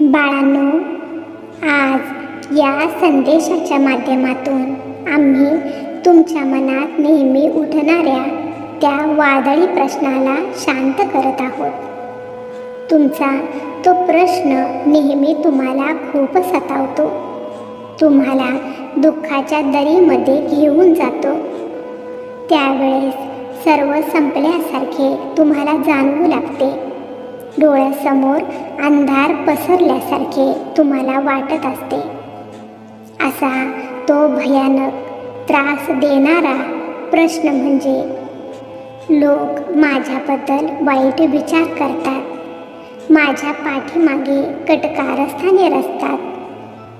बाळांनो आज या संदेशाच्या माध्यमातून आम्ही तुमच्या मनात नेहमी उठणाऱ्या त्या वादळी प्रश्नाला शांत करत आहोत. तुमचा तो प्रश्न नेहमी तुम्हाला खूप सतावतो. तुम्हाला दुःखाच्या दरीमध्ये घेऊन जातो. त्यावेळेस सर्व संपल्यासारखे तुम्हाला जाणवू लागते. डोळ्यासमोर अंधार पसरल्यासारखे तुम्हाला वाटत असते. असा तो भयानक त्रास देणारा प्रश्न म्हणजे लोक माझ्याबद्दल वाईट विचार करतात. माझ्या पाठीमागे कटकारस्थाने रचतात.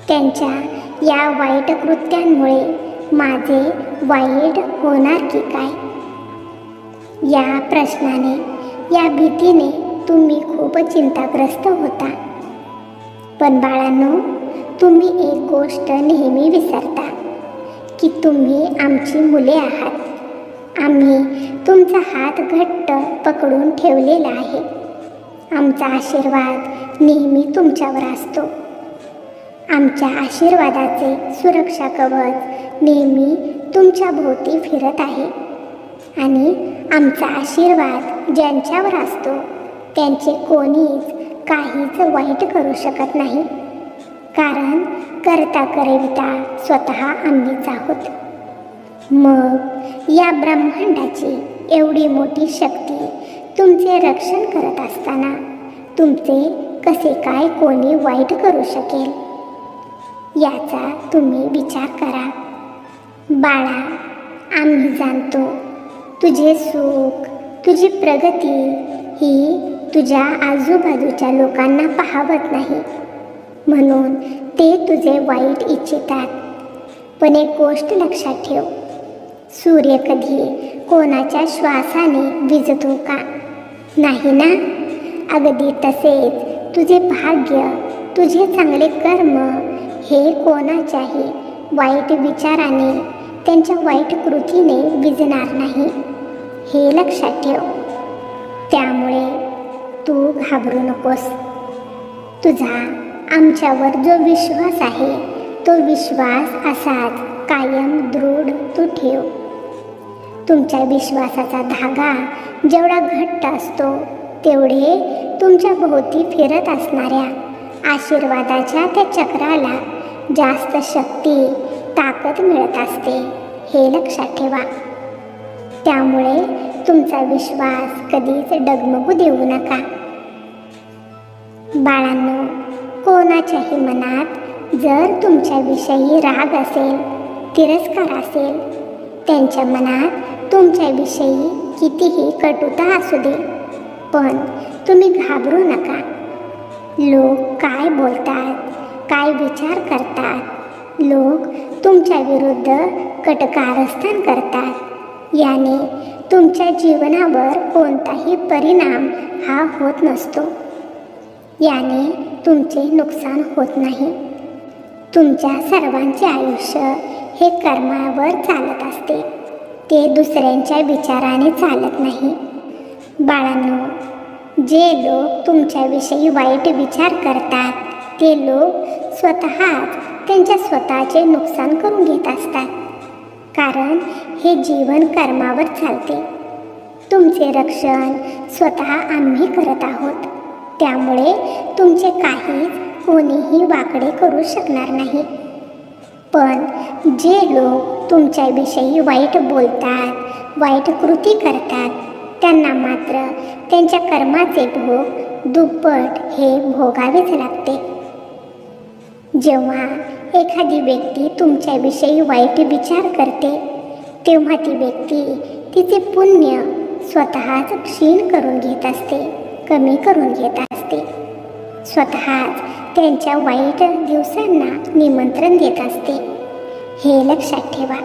त्यांच्या या वाईट कृत्यांमुळे माझे वाईट होणार की काय? या प्रश्नाने या भीतीने तुम्ही खूप चिंताग्रस्त होता. पण बाळांनो तुम्ही एक गोष्ट नेहमी विसरता की तुम्ही आमची मुले आहात. आम्ही तुमचा हात घट्ट पकडून ठेवलेला आहे. आमचा आशीर्वाद नेहमी तुमच्यावर असतो. आमच्या आशीर्वादाचे सुरक्षा कवच नेहमी तुमच्या भोवती फिरत आहे. आणि आमचा आशीर्वाद ज्यांच्यावर असतो त्यांचे कोणीच काहीच वाईट करू शकत नाही. कारण करता करविता स्वतः आम्हीच आहोत. मग या ब्रह्मांडाची एवढी मोठी शक्ती तुमचे रक्षण करत असताना तुमचे कसे काय कोणी वाईट करू शकेल? याचा तुम्ही विचार करा. बाळा आम्ही जाणतो तुझे सुख तुझी प्रगती ही तुझ्या आजूबाजूच्या लोकांना पाहावत नाही. म्हणून ते तुझे वाईट इच्छितात. पण एक गोष्ट लक्षात ठेव. सूर्य कधी कोणाच्या श्वासाने विजतो का? नाही ना? अगदी तसेच तुझे भाग्य तुझे चांगले कर्म हे कोणाच्याही वाईट विचाराने त्यांच्या वाईट कृतीने विजणार नाही. हे लक्षात ठेव. त्यामुळे तू घाबरू नकोस. तुझा आमच्यावर जो विश्वास आहे तो विश्वास असाच कायम दृढ तू ठेव. तुमच्या विश्वासाचा धागा जेवढा घट्ट असतो तेवढे तुमच्या भोवती फिरत असणाऱ्या आशीर्वादाच्या त्या चक्राला जास्त शक्ती ताकद मिळत असते हे लक्षात ठेवा. त्यामुळे तुमचा विश्वास कधीच डगमगू देऊ नका. बाळांनो कोणाच्याही मनात जर तुमच्याविषयी राग असेल तिरस्कार असेल त्यांच्या मनात तुमच्याविषयी कितीही कटुता असू दे पण तुम्ही घाबरू नका. लोक काय बोलतात काय विचार करतात लोक तुमच्या विरुद्ध कटकारस्थान करतात. याने तुमच्या जीवनावर कोणताही परिणाम हा होत नसतो. याने तुमचे नुकसान होत नाही. तुमच्या सर्वांचे आयुष्य हे कर्मावर चालत असते. ते दुसऱ्यांच्या विचाराने चालत नाही. बाळांनो जे लोक तुमच्याविषयी वाईट विचार करतात ते लोक स्वतःच त्यांच्या स्वतःचे नुकसान करून घेत असतात. कारण हे जीवन कर्मावर चालते. तुमचे रक्षण स्वतः आम्ही करत आहोत. त्यामुळे तुमचे काहीच कोणीही वाकडे करू शकणार नाही. पण जे लोक तुमच्याविषयी वाईट बोलतात वाईट कृती करतात त्यांना मात्र त्यांच्या कर्माचे भोग दुप्पट हे भोगावेच लागते. जेव्हा एखादी व्यक्ती तुमच्याविषयी वाईट विचार करते तेव्हा ती व्यक्ती तिचे पुण्य स्वतःच क्षीण करून घेत असते कमी करून घेत असते. स्वतःच त्यांच्या वाईट दिवसांना निमंत्रण देत असते. हे लक्षात ठेवा.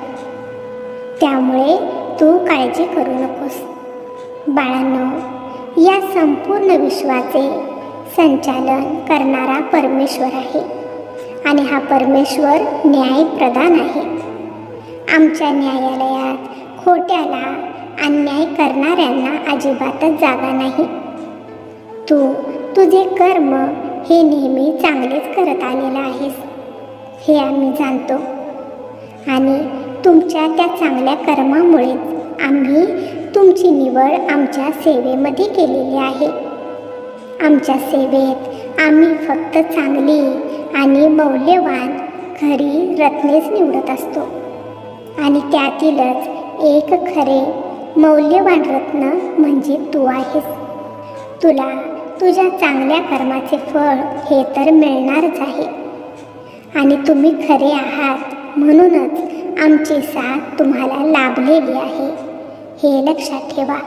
त्यामुळे तू काळजी करू नकोस. बाळांनो या संपूर्ण विश्वाचे संचालन करणारा परमेश्वर आहे आणि हा परमेश्वर न्यायप्रधान आहे. आमच्या न्यायालयात खोट्याला अन्याय करणाऱ्यांना अजिबातच जागा नाही. तू तुझे कर्म हे नेहमी चांगलेच करत आलेलं आहेस हे आम्ही जाणतो. आणि तुमच्या त्या चांगल्या कर्मामुळेच आम्ही तुमची निवड आमच्या सेवेमध्ये केलेली आहे. आमच्या सेवेत आम्ही फक्त चांगली आणि मौल्यवान खरी रत्नेच निवडत असतो. आणि त्यातीलच एक खरे मौल्यवान रत्न म्हणजे तू आहेस. तुला तुझ्या चांगल्या कर्माचे फळ हे तर मिळणारच आहे. आणि तुम्ही खरे आहात म्हणूनच आमची साथ तुम्हाला लाभलेली आहे. हे लक्षात ठेवा.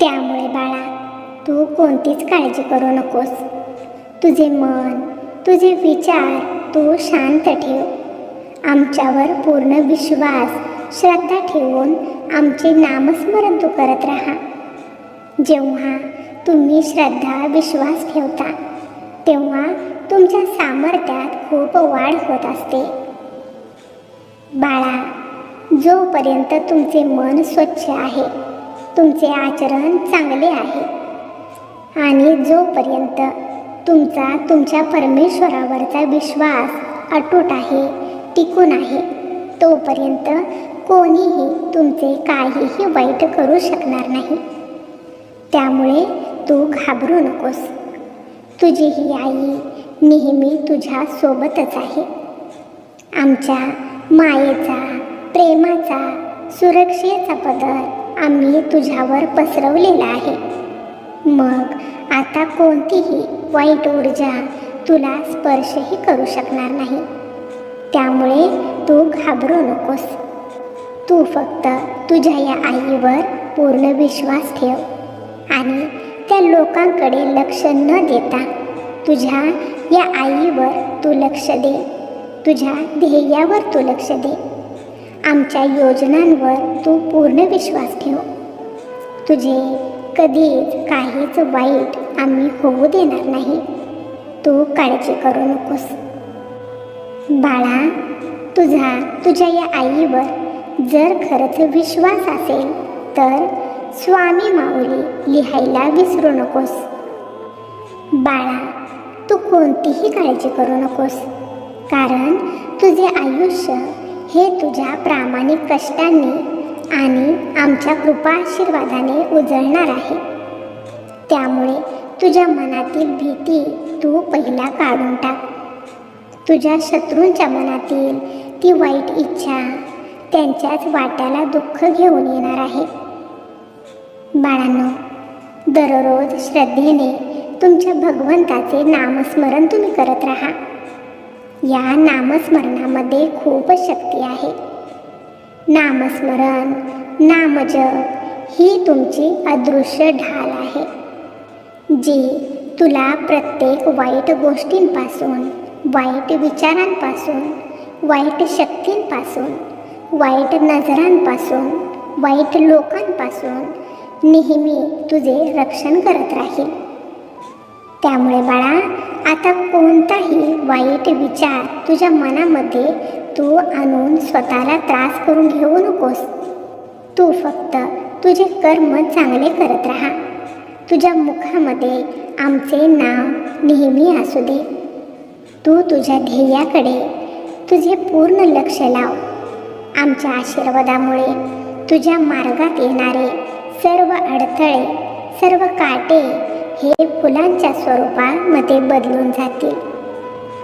त्यामुळे बाळा तू कोणतीच काळजी करू नकोस. तुझे मन तुझे विचार तू शांत ठेव. आमच्यावर पूर्ण विश्वास श्रद्धा ठेवून आमचे नामस्मरण तू करत राहा. जेव्हा तुम्ही श्रद्धा विश्वास ठेवता तेव्हा तुमच्या सामर्थ्यात खूप वाढ होत असते. बाळा जोपर्यंत तुमचे मन स्वच्छ आहे तुमचे आचरण चांगले आहे. आणि जोपर्यंत तुमचा तुमच्या परमेश्वरावरचा विश्वास अटूट आहे टिकून आहे. तोपर्यंत कोणीही तुमचे काहीही वाईट करू शकणार नाही. त्यामुळे तू घाबरू नकोस. तुझी ही आई नेहमी तुझ्या सोबतच आहे. आमच्या मायेचा प्रेमाचा सुरक्षेचा पदर आम्ही तुझ्यावर पसरवलेला आहे. मग आता कोणतीही वाईट ऊर्जा तुला स्पर्शही करू शकणार नाही. त्यामुळे तू घाबरू नकोस. तू फक्त तुझ्या या आईवर पूर्ण विश्वास ठेव आणि त्या लोकांकडे लक्ष न देता तुझ्या या आईवर तू लक्ष दे. तुझ्या ध्येयावर तू लक्ष दे. आमच्या योजनांवर तू पूर्ण विश्वास ठेव. तुझे कधीच काहीच वाईट आम्ही होऊ देणार नाही. तू काळजी करू नकोस. बाळा तुझा तुझ्या या आईवर जर खरंच विश्वास असेल तर स्वामी माऊली लिहायला विसरू नकोस. बाळा तू कोणतीही काळजी करू नकोस कारण तुझे आयुष्य हे तुझ्या प्रामाणिक कष्टांनी आणि आमच्या कृपा आशीर्वादाने उजळणार आहे. त्यामुळे तुझ्या मनातील भीती तू पहिला काढून टाक. तुझ्या शत्रूंच्या मनातील ती वाईट इच्छा त्यांच्याच वाट्याला दुःख घेऊन येणार आहे. बाळांनो दररोज श्रद्धेने तुमच्या भगवंताचे नामस्मरण तुम्ही करत राहा. या नामस्मरणामध्ये खूप शक्ती आहे. नामस्मरण नामजप ही तुमची अदृश्य ढाल आहे जी तुला प्रत्येक वाईट गोष्टींपासून वाईट विचारांपासून वाईट शक्तींपासून वाईट नजरांपासून वाईट लोकांपासून नेहमी तुझे रक्षण करत राहील. त्यामुळे बाळा आता कोणताही वाईट विचार तुझ्या मनामध्ये तू आणून स्वतःला त्रास करून घेऊ नकोस. तू फक्त तुझे कर्म चांगले करत राहा. तुझ्या मुखामध्ये आमचे नाव नेहमी असू दे. तू तुझ्या ध्येयाकडे. तुझे पूर्ण लक्ष लाव. आमच्या आशीर्वादामुळे तुझ्या मार्गात येणारे सर्व अडथळे सर्व काटे हे फुलांच्या स्वरूपामध्ये बदलून जातील.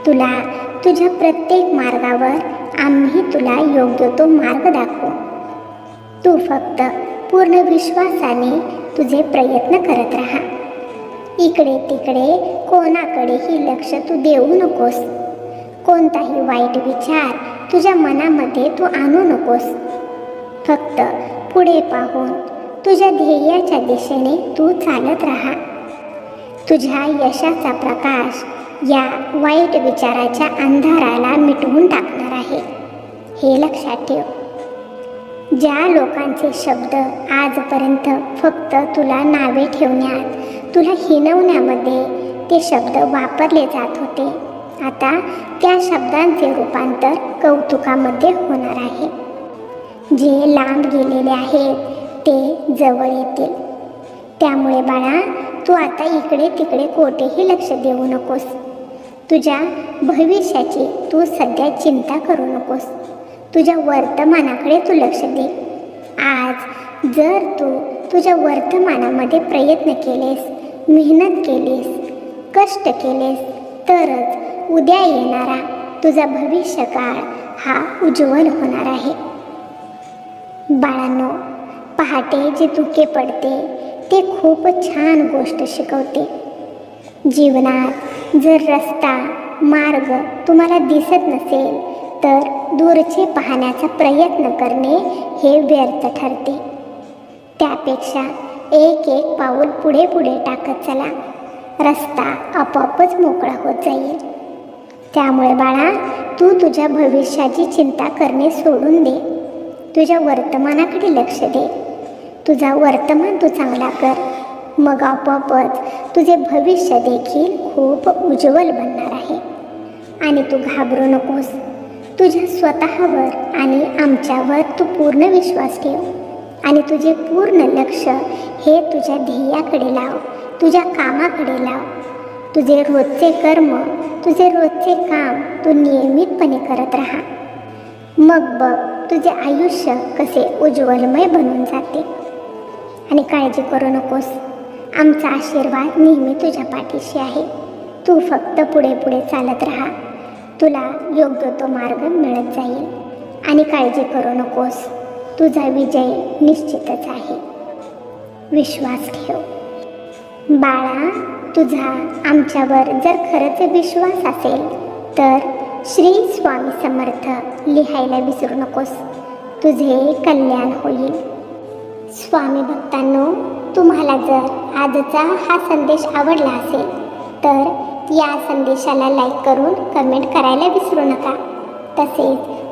तुला तुझ्या प्रत्येक मार्गावर आम्ही तुला योग्य तो मार्ग दाखवू. तू फक्त पूर्ण विश्वासाने तुझे प्रयत्न करत राहा. इकडे तिकडे कोणाकडेही लक्ष तू देऊ नकोस. कोणताही वाईट विचार तुझ्या मनामध्ये तू आणू नकोस. फक्त पुढे पाहून तुझ्या ध्येयाच्या दिशेने तू चालत राहा. तुझ्या यशाचा प्रकाश या वाईट विचाराच्या अंधाराला मिटवून टाकणार आहे. हे लक्षात ठेव. ज्या लोकांचे शब्द आजपर्यंत फक्त तुला नावे ठेवण्यात तुला हिनवण्यामध्ये ते शब्द वापरले जात होते. आता त्या शब्दांचे रूपांतर कौतुकामध्ये होणार आहे. जे लांब गेलेले आहेत ते जवळ येतील. त्यामुळे बाळा तू आता इकडे तिकडे कोठेही लक्ष देऊ नकोस. तुझ्या भविष्याची तू सध्या चिंता करू नकोस. तुझ्या वर्तमानाकडे तू लक्ष दे. आज जर तू तुझ्या वर्तमानामध्ये प्रयत्न केलेस मेहनत केलीस कष्ट केलेस तरच उद्या येणारा तुझा भविष्यकाळ हा उज्ज्वल होणार आहे. बाळांनो पहाटे जे धुके पडते ते खूप छान गोष्ट शिकवते. जीवनात जर रस्ता मार्ग तुम्हाला दिसत नसेल तर दूरचे पाहण्याचा प्रयत्न करणे हे व्यर्थ ठरते. त्यापेक्षा एक एक पाऊल पुढे पुढे टाकत चला. रस्ता आपोआपच मोकळा होत जाईल. त्यामुळे बाळा तू तुझ्या भविष्याची चिंता करणे सोडून दे. तुझ्या वर्तमानाकडे लक्ष दे. तुझा वर्तमान तू चांगला कर. मग आपोआपच तुझे भविष्य देखील खूप उज्ज्वल बनणार आहे. आणि तू घाबरू नकोस. तुझ्या स्वतःवर आणि आमच्यावर तू पूर्ण विश्वास ठेव. आणि तुझे पूर्ण लक्ष हे तुझ्या ध्येयाकडे लाव तुझ्या कामाकडे लाव. तुझे रोजचे कर्म तुझे रोजचे काम तू नियमितपणे करत राहा. मग बघ तुझे आयुष्य कसे उज्ज्वलमय बनून जाते. आणि काळजी करू नकोस. आमचा आशीर्वाद नेहमी तुझ्या पाठीशी आहे. तू फक्त पुढे पुढे चालत राहा. तुला योग्य तो मार्ग मिळत जाईल. आणि काळजी करू नकोस. तुझा विजय निश्चितच आहे. विश्वास ठेव. बाळा तुझा आमच्यावर जर खरंच विश्वास असेल तर श्री स्वामी समर्थ लिहायला विसरू नकोस. तुझे कल्याण होईल. स्वामी भक्तांनो तुम्हाला जर आजचा हा संदेश आवडला असेल तर या संदेशाला लाईक करून कमेंट करायला विसरू नका. तसेच